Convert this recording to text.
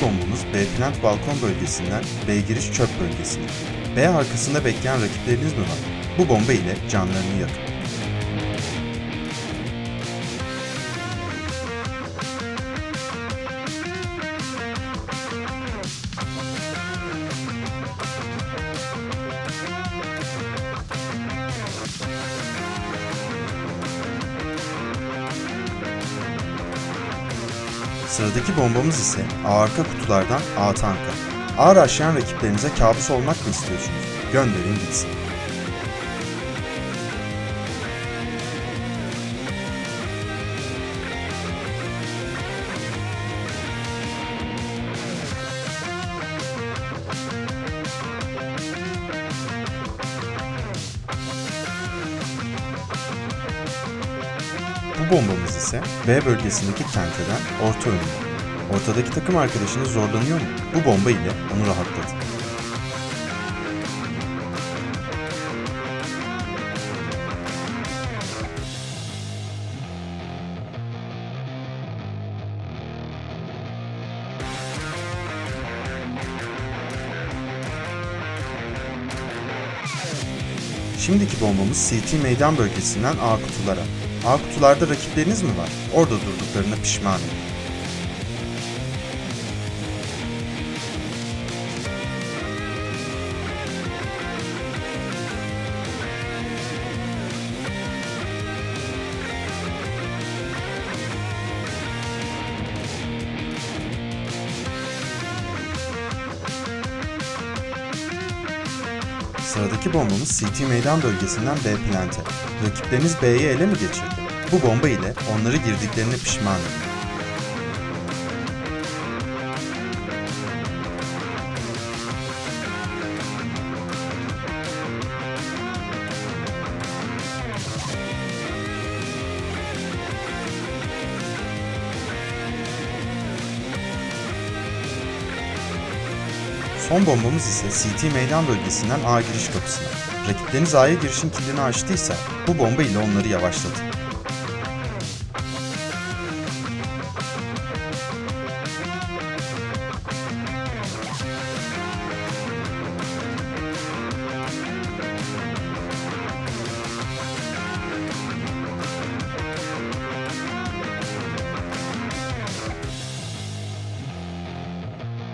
konumumuz B plant balkon bölgesinden B giriş çöp bölgesine. B arkasında bekleyen rakipleriniz mi var? Bu bomba ile canlarını yakın. Sıradaki bombamız ise arka kutulardan A tanka. Ağır aşayan rakiplerinize kabus olmak mı istiyorsunuz? Gönderin gitsin. Bu bombamız ise B bölgesindeki kenteden orta önüne. Ortadaki takım arkadaşınız zorlanıyor mu? Bu bomba ile onu rahatlatın. Şimdiki bombamız CT meydan bölgesinden A kutulara. A kutularda rakipleriniz mi var? Orada durduklarına pişman edin. Sıradaki bombamız CT meydan bölgesinden B plante. Rakipleriniz B'yi ele mi geçirdi? Bu bomba ile onları girdiklerine pişman edin. Son bombamız ise CT meydan bölgesinden A giriş kapısına. Rakipleriniz A'ya girişin kilidini açtıysa bu bomba ile onları yavaşlatın.